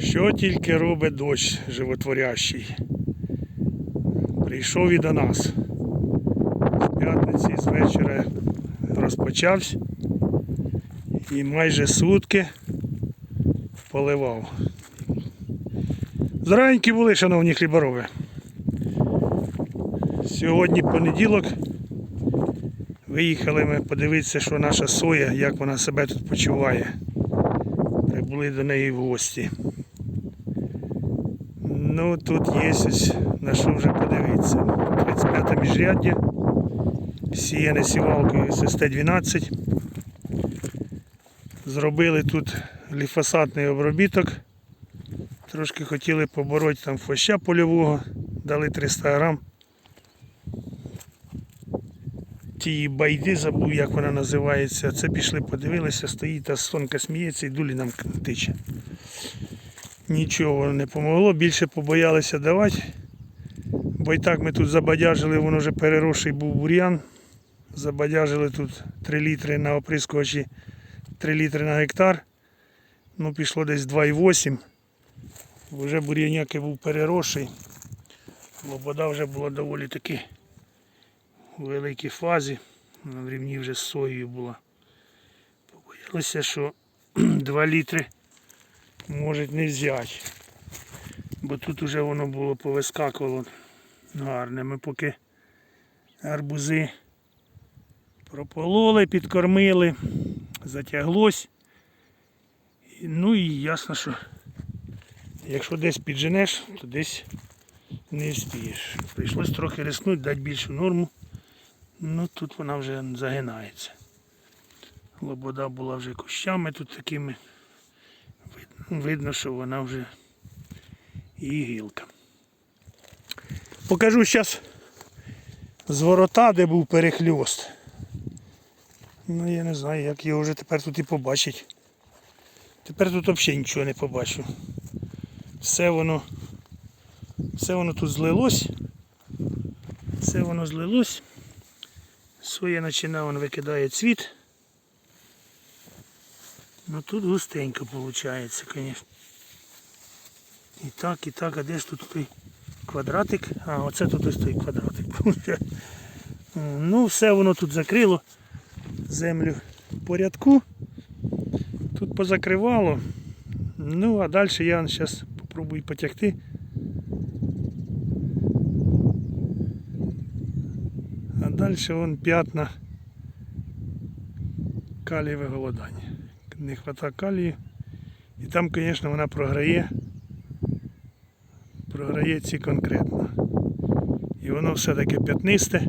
Що тільки робить дощ животворящий. Прийшов і до нас. З п'ятниці з вечора розпочався і майже сутки поливав. Зраненькі були, шановні хліборови. Сьогодні понеділок. Виїхали ми подивитися, що наша соя, як вона себе тут почуває. Прибули до неї в гості. Ну, тут є ось на що вже подивитися. 35 міжряддя. Сіяне сівалкою ССТ-12. Зробили тут ліфосатний обробіток. Трошки хотіли побороти там фоща польового, дали 300 грам. Ті байди, забув, як вона називається. Це пішли, подивилися, стоїть та сонка сміється і дулі нам тиче. Нічого не помогло, більше побоялися давати. Бо і так ми тут забадяжили, воно вже переросший був бур'ян. Забадяжили тут 3 літри на оприскувачі, 3 літри на гектар. Ну, пішло десь 2,8. Вже бур'яняки був переросший. Лобода вже була доволі таки у великій фазі. В рівні вже з соєю була. Побоялися, що 2 літри можуть не взяти. Бо тут вже воно було повискакувало гарне. Ми поки арбузи пропололи, підкормили, затяглось. Ну і ясно, що якщо десь підженеш, то десь не вспієш. Прийшлось трохи рискнути, дати більшу норму. Ну тут вона вже загинається. Лобода була вже кущами тут такими. Видно, видно що вона вже і гілка. Покажу зараз з ворота, де був перехльост. Ну я не знаю, як його вже тепер тут і побачить. Тепер тут взагалі нічого не побачу. Все воно, все воно тут злилось. Все воно злилось. Соя починає, викидає цвіт. Ну тут густенько виходить, звісно. І так, і так, а де ж тут той квадратик? А, оце тут ось той квадратик. Ну, все воно тут закрило землю в порядку. Тут позакривало. Ну, а далі я зараз спробую потягти. А далі вон п'ятна калієве голодання. Не вистачає калію. І там, звісно, вона програє. Програє ці конкретно. І воно все-таки п'ятнисте.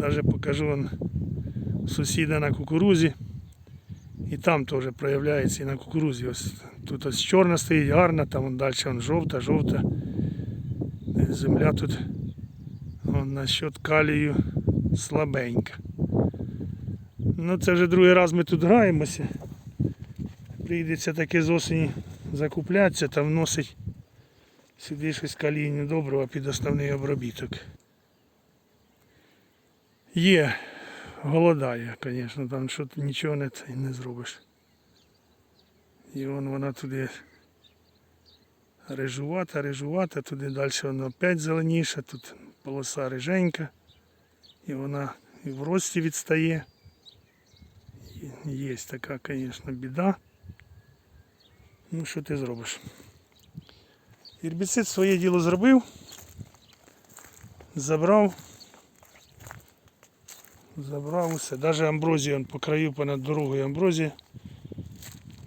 Навіть покажу вон сусіда на кукурузі. І там теж проявляється і на кукурузі. Ось тут ось чорна стоїть, гарна, там далі вон жовта, жовта. Земля тут вон, насчет калію слабенька. Ну це вже другий раз ми тут граємося. Прийдеться таки з осені закуплятися та вносить сюди щось калійне доброго під основний обробіток. Є, голодає, звісно, там що нічого не, не зробиш. І вон вона туди рижувата, рижувата, туди далі вона опять зеленіша, тут полоса риженька. І вона і в рості відстає. Є така, звісно, біда. Ну що ти зробиш? Гербіцид своє діло зробив, забрав, забрав усе. Навіть амброзію по краю понад дорогою амброзія.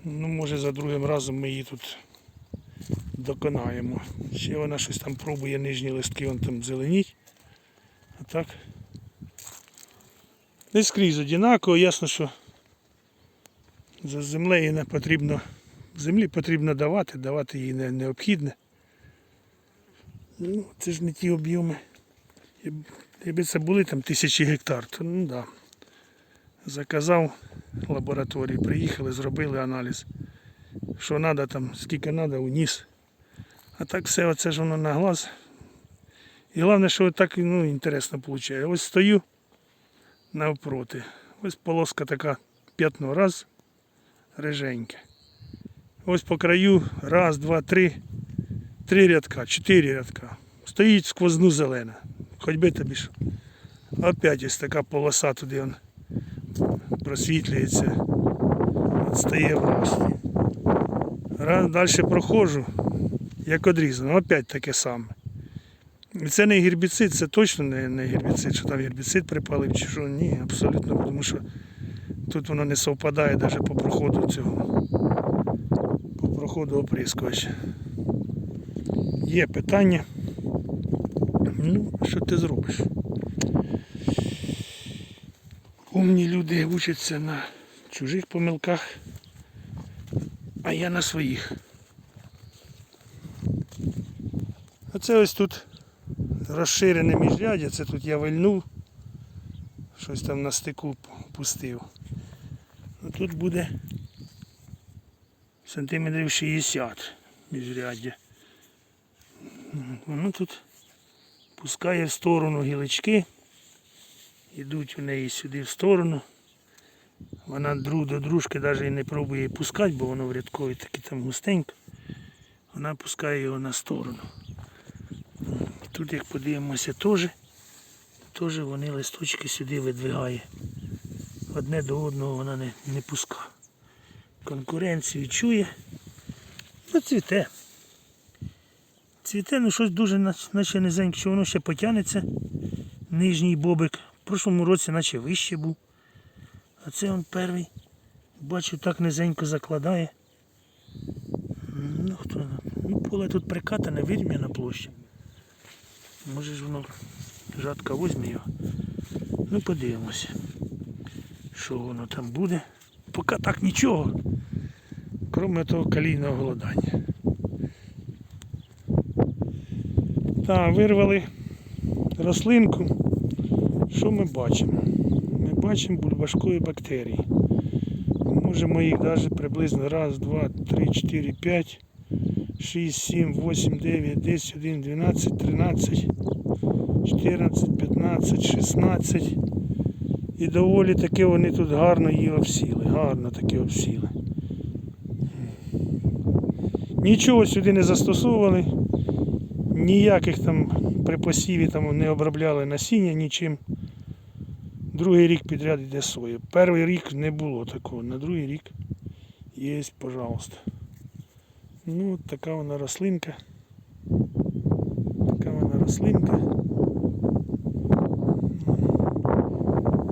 Ну, може за другим разом ми її тут доконаємо. Ще вона щось там пробує нижні листки, вон там зеленіть. А так. Десь скрізь однаково, ясно, що за землею не потрібно, землі потрібно давати, давати їй не необхідне. Ну, це ж не ті об'єми. Якби це були там тисячі гектар, то ну да. Заказав лабораторії, приїхали, зробили аналіз. Що треба там, скільки треба, уніс. А так все оце ж воно на глаз. І головне, що так ну, інтересно виходить. Ось стою навпроти. Ось полоска така п'ятно раз, риженьке. Ось по краю, раз, два, три, три рядка, чотири рядка. Стоїть сквозну зелена. Хоч би тобі що. Опять ось така полоса туди он просвітлюється. Стає в рості. Раз далі проходжу, як одрізано, опять таке саме. І це не гербіцид, це точно не, не гербіцид, що там гербіцид припалив чи що. Ні, абсолютно, тому що тут воно не совпадає навіть по проходу цього. По проходу оприскувача. Є питання. Ну, що ти зробиш? Умні люди учаться на чужих помилках, а я на своїх. Оце ось тут розширене міжряддя, це тут я вильнув, щось там на стику пустив. Ну, тут буде сантиметрів 60 міжряддя. Воно тут пускає в сторону гілочки, йдуть у неї сюди в сторону. Вона друг до дружки навіть і не пробує пускати, бо воно в рядкові таке там густенько. Вона пускає його на сторону. Тут як подивимося теж, теж вони листочки сюди видвигає. Одне до одного вона не, не пускає. Конкуренцію чує. Ну цвіте. Цвіте, ну щось дуже наче низеньке, що воно ще потягнеться. Нижній бобик. В прошлому році наче вище був. А це он перший. Бачу, так низенько закладає. Ну хто? Ну, поле тут прикатане, вирівняна площа. Може ж воно жатка візьме його. Ну подивимося, що воно там буде. Поки так нічого. Крім того калійного голодання. Так, вирвали рослинку. Що ми бачимо? Ми бачимо бульбашкові бактерії. Можемо їх навіть приблизно раз, два, три, чотири, п'ять, шість, сім, вісім, дев'ять, десять, один, дванадцять, тринадцять, чотирнадцять, п'ятнадцять, шістнадцять. І доволі таки вони тут гарно її обсіли. Гарно таки обсіли. Нічого сюди не застосовували, ніяких там при посіві там не обробляли насіння нічим. Другий рік підряд йде соя. Перший рік не було такого, на другий рік є, пожалуйста. Ну, от така вона рослинка. Така вона рослинка.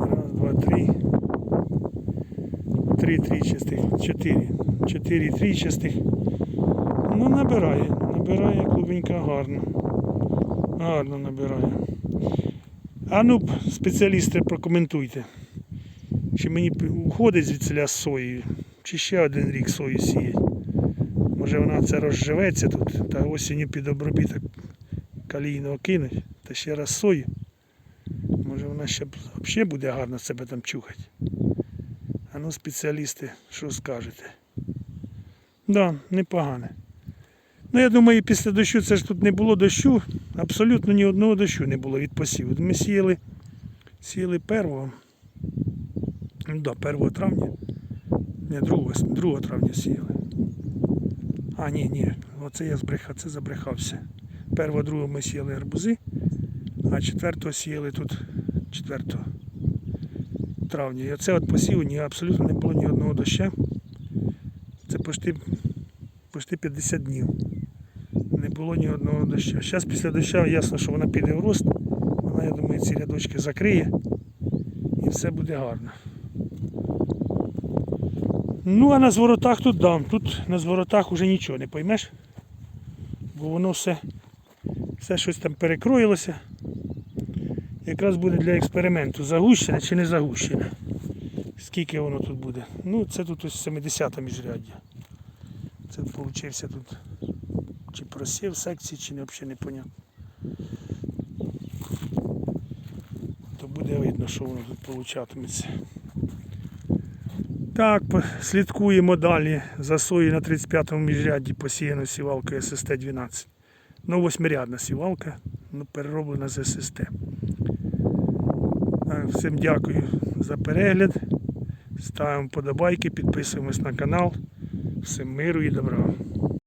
Раз, два, три. Три трічастих, чотири. Чотири трічастих. Ну, набирає. Набирає клубенька гарно. Гарно набирає. А ну, спеціалісти, прокоментуйте. Чи мені уходить звідсиля з сої, чи ще один рік сою сіять. Може вона це розживеться тут, та осінню під обробіток калійного кинуть, та ще раз сою. Може вона ще взагалі буде гарно себе там чухати. А ну, спеціалісти, що скажете? Да, непогане. Ну, я думаю, після дощу це ж тут не було дощу, абсолютно ні одного дощу не було від посіву. Ми сіяли, сіяли 1, ну, да, 1 травня. Ні, 2, 2 травня сіяли. А, ні, ні, оце я збрехав, це забрехався. 1, 2 ми сіяли арбузи, а 4 сіяли тут 4 травня. І оце от посіву ні, абсолютно не було ні одного доща. Це почти, почти 50 днів. Не було ні одного дощу. Зараз після дощу ясно, що вона піде в рост. Вона, я думаю, ці рядочки закриє і все буде гарно. Ну, а на зворотах тут дам. Тут на зворотах вже нічого не поймеш. Бо воно все, все щось там перекроїлося. Якраз буде для експерименту, загущене чи не загущене. Скільки воно тут буде. Ну, це тут ось 70 міжряддя. Це получився тут чи просів секції, чи не взагалі не понятно. То буде видно, що воно тут получатиметься. Так, слідкуємо далі за сою на 35-му міжрядді посіяно сівалкою ССТ-12. Ну, восьмирядна сівалка, ну, перероблена з ССТ. Всім дякую за перегляд. Ставимо подобайки, підписуємось на канал. Всім миру і добра.